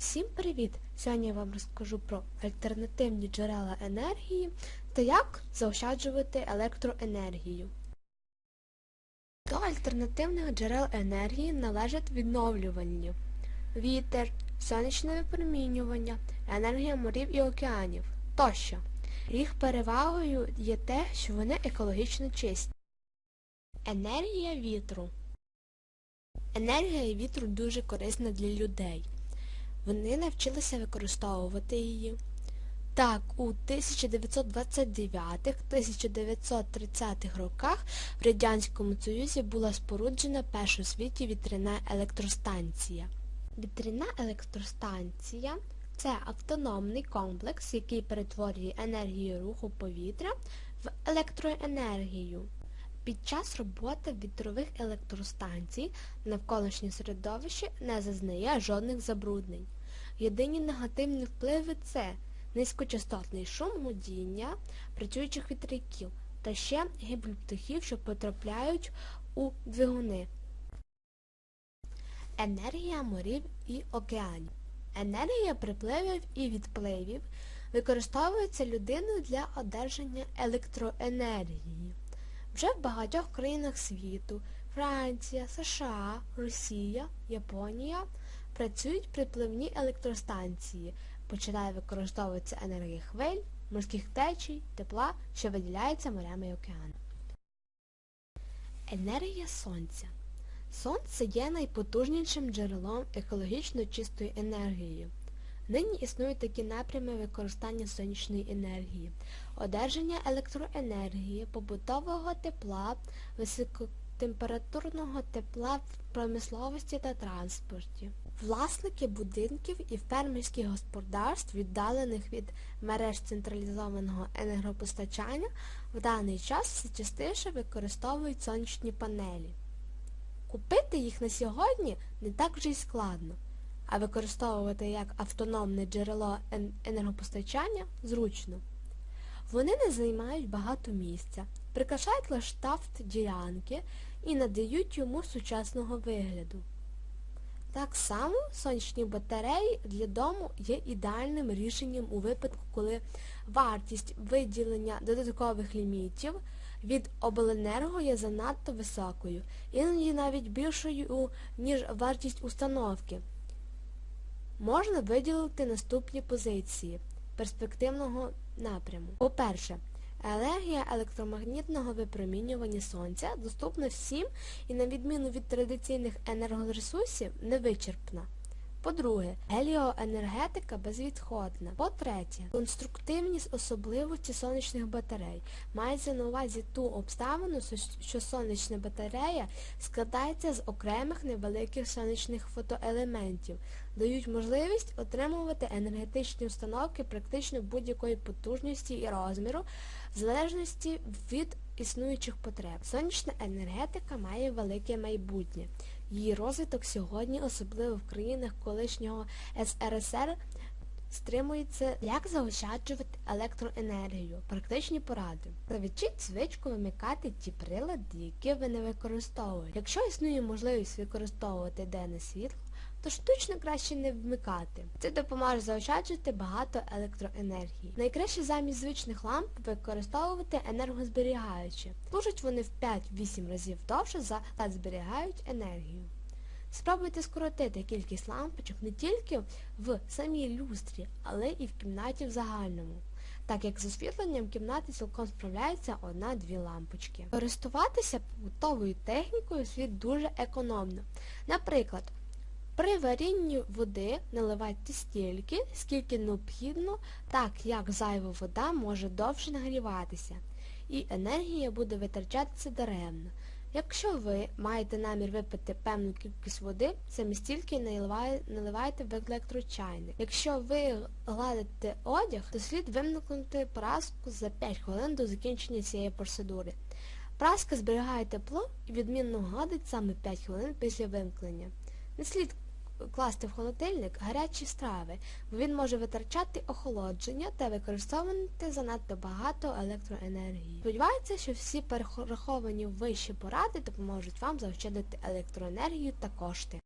Всім привіт! Сьогодні я вам розкажу про альтернативні джерела енергії та як заощаджувати електроенергію. До альтернативних джерел енергії належать відновлювальні вітер, сонячне випромінювання, енергія морів і океанів тощо. Їх перевагою є те, що вони екологічно чисті. Енергія вітру Енергія вітру дуже корисна для людей. Вони навчилися використовувати її. Так, у 1929-1930 роках в Радянському Союзі була споруджена перша у світі вітряна електростанція. Вітряна електростанція це автономний комплекс, який перетворює енергію руху повітря в електроенергію. Під час роботи вітрових електростанцій навколишнє середовище не зазнає жодних забруднень. Єдині негативні впливи це низькочастотний шум гудіння працюючих вітряків та ще гибель птахів, що потрапляють у двигуни. Енергія морів і океанів. Енергія припливів і відпливів використовується людиною для одержання електроенергії. Вже в багатьох країнах світу Франція, США, Росія, Японія працюють припливні електростанції, починає використовуватися енергія хвиль, морських течій, тепла, що виділяється морями і океанами. Енергія сонця. Сонце є найпотужнішим джерелом екологічно чистої енергії. Нині існують такі напрями використання сонячної енергії, одержання електроенергії, побутового тепла, високотемпературного тепла в промисловості та транспорті. Власники будинків і фермерських господарств, віддалених від мереж централізованого енергопостачання, в даний час все частіше використовують сонячні панелі. Купити їх на сьогодні не так вже й складно а використовувати як автономне джерело енергопостачання зручно. Вони не займають багато місця, прикрашають лаштафт ділянки і надають йому сучасного вигляду. Так само сонячні батареї для дому є ідеальним рішенням у випадку, коли вартість виділення додаткових лімітів від обленерго є занадто високою, іноді навіть більшою, ніж вартість установки. Можна виділити наступні позиції перспективного напряму. По-перше, енергія електромагнітного випромінювання сонця доступна всім і, на відміну від традиційних енергоресурсів, невичерпна. По-друге, геліоенергетика безвідходна. По-третє, конструктивні особливості сонячних батарей. Мається на увазі ту обставину, що сонячна батарея складається з окремих невеликих сонячних фотоелементів, дають можливість отримувати енергетичні установки практично будь-якої потужності і розміру, в залежності від існуючих потреб. Сонячна енергетика має велике майбутнє. Її розвиток сьогодні, особливо в країнах колишнього СРСР, стримується, як заощаджувати електроенергію, практичні поради. Завічіть звичку вимикати ті прилади, які ви не використовуєте. Якщо існує можливість використовувати денне світло, то штучно краще не вмикати. Це допоможе заощаджувати багато електроенергії. Найкраще замість звичних ламп використовувати енергозберігаючі. Служать вони в 5-8 разів довше за та зберігають енергію. Спробуйте скоротити кількість лампочок не тільки в самій люстрі, але і в кімнаті в загальному. Так як з освітленням кімнати цілком справляються одна-дві лампочки. Користуватися побутовою технікою слід дуже економно. Наприклад, при варінні води наливайте стільки, скільки необхідно, так як зайва вода може довше нагріватися, і енергія буде витрачатися даремно. Якщо ви маєте намір випити певну кількість води, самі стільки наливайте в електрочайник. Якщо ви гладите одяг, то слід вимкнути праску за 5 хвилин до закінчення цієї процедури. Праска зберігає тепло і відмінно гладить саме 5 хвилин після вимкнення. Не слід класти в холодильник гарячі страви, бо він може витрачати охолодження та використовувати занадто багато електроенергії. Сподівається, що всі перераховані вищі поради допоможуть вам заощадити електроенергію та кошти.